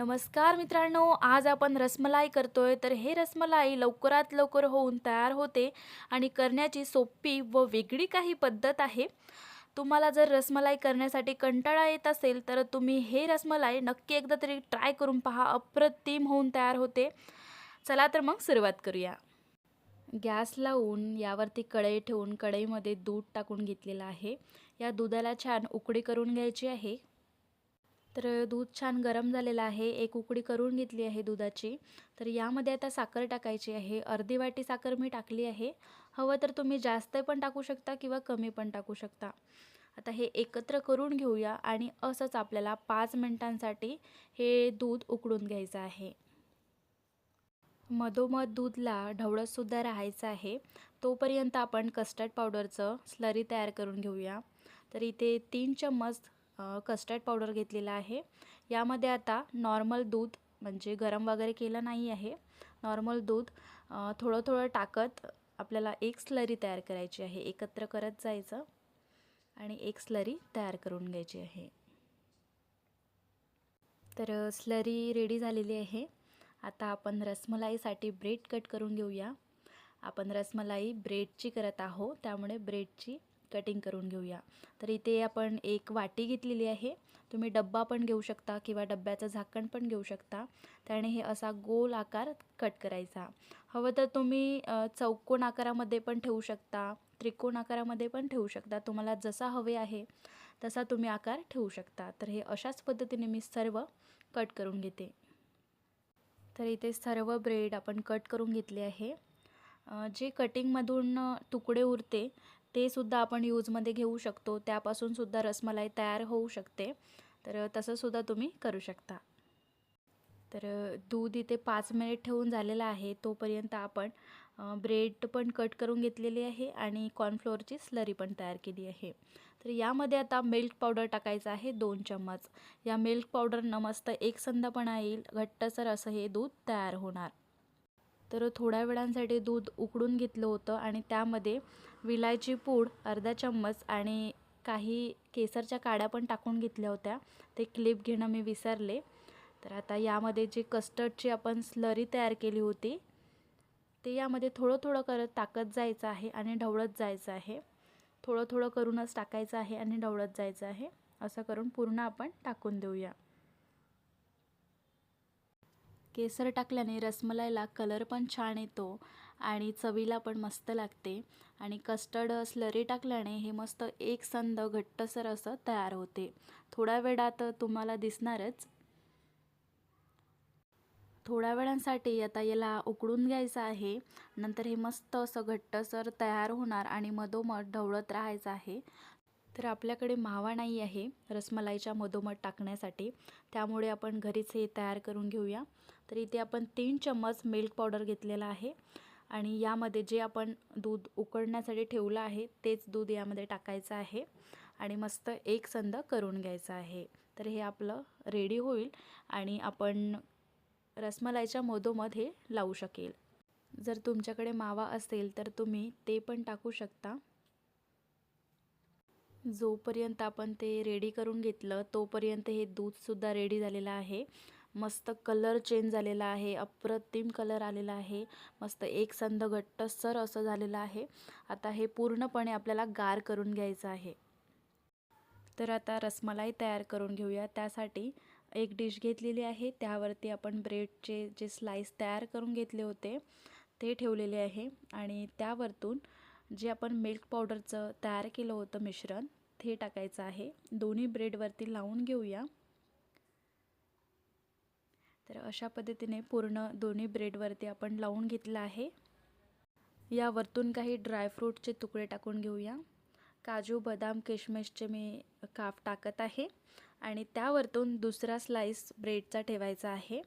नमस्कार मित्रांनो आज आपण रसमलाई करतोय. तर हे रसमलाई लवकरात लवकर होऊन तयार होते आणि करण्याची सोपी व वेगळी काही पद्धत आहे. तुम्हाला जर रसमलाई करण्यासाठी कंटाळा येत असेल तर तुम्ही हे रसमलाई नक्की एकदा तरी ट्राय करून पहा. अप्रतिम होऊन तयार होते. चला तर मग सुरुवात करूया. गॅस लावून यावरती कढई ठेवून कढईमध्ये दूध टाकून घेतलेलं आहे. या दुधाला छान उकडी करून घ्यायची आहे. तर दूध छान गरम झालेलं आहे. एक उकडी करून घेतली आहे दुधाची. तर यामध्ये आता साखर टाकायची आहे. अर्धी वाटी साखर मी टाकली आहे. हवं तर तुम्ही जास्त पण टाकू शकता किंवा कमी पण टाकू शकता. आता हे एकत्र करून घेऊया आणि असंच आपल्याला पाच मिनटांसाठी हे दूध उकळून घ्यायचं आहे. मधोमध दूधला ढवळतसुद्धा राहायचं आहे. तोपर्यंत आपण कस्टर्ड पावडरचं स्लरी तयार करून घेऊया. तर इथे तीन चम्मच कस्टर्ड पावडर घेतलेला आहे. यामध्ये आता नॉर्मल दूध म्हणजे गरम वगैरे केलं नाही आहे. नॉर्मल दूध थोडं थोडं टाकत आपल्याला एक स्लरी तयार करायची आहे. एकत्र करत जायचं आणि एक स्लरी तयार करून घ्यायची आहे. तर स्लरी रेडी झालेली आहे. आता आपण रसमलाईसाठी ब्रेड कट करून घेऊया. आपण रसमलाई ब्रेडची करत आहोत. त्यामुळे ब्रेडची कटिंग करून घेऊया. तर इथे आपण एक वाटी घेतलेली आहे. तुम्ही डब्बा पण घेऊ शकता किंवा डब्याचं झाकण पण घेऊ शकता. त्याने हे असा गोल आकार कट करायचा. हवं तर तुम्ही चौकोन आकारामध्ये पण ठेवू शकता त्रिकोण आकारामध्ये पण ठेवू शकता. तुम्हाला जसा हवे आहे तसा तुम्ही आकार ठेवू शकता. तर हे अशाच पद्धतीने मी सर्व कट करून घेते. तर इथे सर्व ब्रेड आपण कट करून घेतले आहे. जे कटिंगमधून तुकडे उरते ते सुद्धा आपण यूजमध्ये घेऊ शकतो. त्यापासून सुद्धा रसमलाई तयार होऊ शकते. तर तसंसुद्धा तुम्ही करू शकता. तर दूध इथे पाच मिनिट ठेवून झालेलं आहे. तोपर्यंत आपण ब्रेड पण कट करून घेतलेली आहे आणि कॉर्नफ्लोअरची स्लरी पण तयार केली आहे. तर यामध्ये आता मिल्क पावडर टाकायचं आहे दोन चम्मच. या मिल्क पावडरनं मस्त एकसंधपणा येईल. घट्टसर असं हे दूध तयार होणार. तर थोड्या वेळांसाठी दूध उकडून घेतलं होतं आणि त्यामध्ये विलायची पूड अर्धा चम्मच आणि काही केसरच्या काड्या पण टाकून घेतल्या होत्या. ते क्लिप घेणं मी विसरले. तर आता यामध्ये जे कस्टर्डची आपण स्लरी तयार केली होती ते यामध्ये थोडं थोडं करत टाकत जायचं आहे आणि ढवळत जायचं आहे. थोडं थोडं करूनच टाकायचं आहे आणि ढवळत जायचं आहे. असं करून पूर्ण आपण टाकून देऊया. केसर टाकल्याने रसमलाईला कलर पण छान येतो आणि चवीला पण मस्त लागते. आणि कस्टर्ड स्लरी टाकल्याने हे मस्त एक संद घट्टसर असं तयार होते. थोड्या वेळात तुम्हाला दिसणारच. थोड्या वेळांसाठी आता याला उकडून घ्यायचं आहे. नंतर हे मस्त असं घट्टसर तयार होणार आणि मधोमध ढवळत राहायचं आहे. तर आपल्याकडे मावा नाही आहे रसमलाईच्या मधोमध टाकण्यासाठी. त्यामुळे आपण घरीच हे तयार करून घेऊया. तर इथे आपण तीन चम्मच मिल्क पावडर घेतलेला आहे आणि यामध्ये जे आपण दूध उकळण्यासाठी ठेवलं आहे तेच दूध यामध्ये टाकायचं आहे आणि मस्त एक संद करून घ्यायचं आहे. तर हे आपलं रेडी होईल आणि आपण रसमलाईच्या मधोमध हे लावू शकेल. जर तुमच्याकडे मावा असेल तर तुम्ही ते पण टाकू शकता. जोपर्यंत आपण ते रेडी करून घेतलं तोपर्यंत हे दूधसुद्धा रेडी झालेलं आहे. मस्त कलर चेंज झालेला आहे अप्रतिम कलर आलेला आहे. मस्त एक घट्ट घट्टसर असं झालेलं आहे. आता हे पूर्णपणे आपल्याला गार करून घ्यायचं आहे. तर आता रसमलाई तयार करून घेऊया. त्यासाठी एक डिश घेतलेली आहे. त्यावरती आपण ब्रेडचे जे स्लाईस तयार करून घेतले होते ते ठेवलेले आहे. आणि त्यावरतून जे आपण मिल्क पावडरचं तयार केलं होतं मिश्रण ते टाकायचं आहे. दोन्ही ब्रेडवरती लावून घेऊया. तर अशा पद्धतीने पूर्ण दोन्ही ब्रेडवरती आपण लावून घेतलं आहे. यावरतून काही ड्रायफ्रूटचे तुकडे टाकून घेऊया. काजू बदाम किशमिशचे मी काप टाकत आहे. आणि त्यावरतून दुसरा स्लाईस ब्रेडचा ठेवायचा आहे.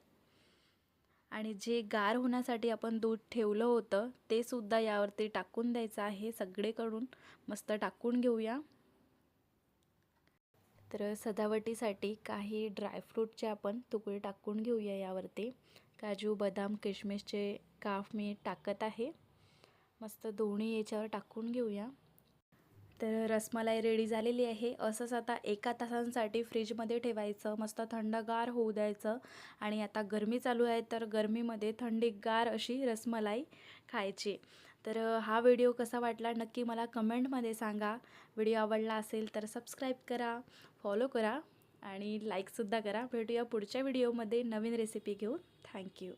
आणि जे गार होण्यासाठी आपण दूध ठेवलं होतं ते सुद्धा यावरती टाकून द्यायचं आहे सगळेकडून. मस्त टाकून घेऊया. तर सजावटीसाठी काही ड्रायफ्रूटचे आपण तुकडे टाकून घेऊया यावरती. काजू बदाम किशमिशचे काफ मी टाकत आहे. मस्त दोन्ही याच्यावर टाकून घेऊया. तर रसमलाई रेडी झालेली आहे. असंच आता एका तासांसाठी फ्रीजमध्ये ठेवायचं. मस्त थंडगार होऊ द्यायचं. आणि आता गरमी चालू आहे तर गरमीमध्ये थंडीगार अशी रसमलाई खायची. तर हा व्हिडिओ कसा वाटला नक्की मला कमेंटमध्ये सांगा. व्हिडिओ आवडला असेल तर सबस्क्राईब करा फॉलो करा आणि लाईकसुद्धा करा. भेटूया पुढच्या व्हिडिओमध्ये नवीन रेसिपी घेऊन. थँक्यू.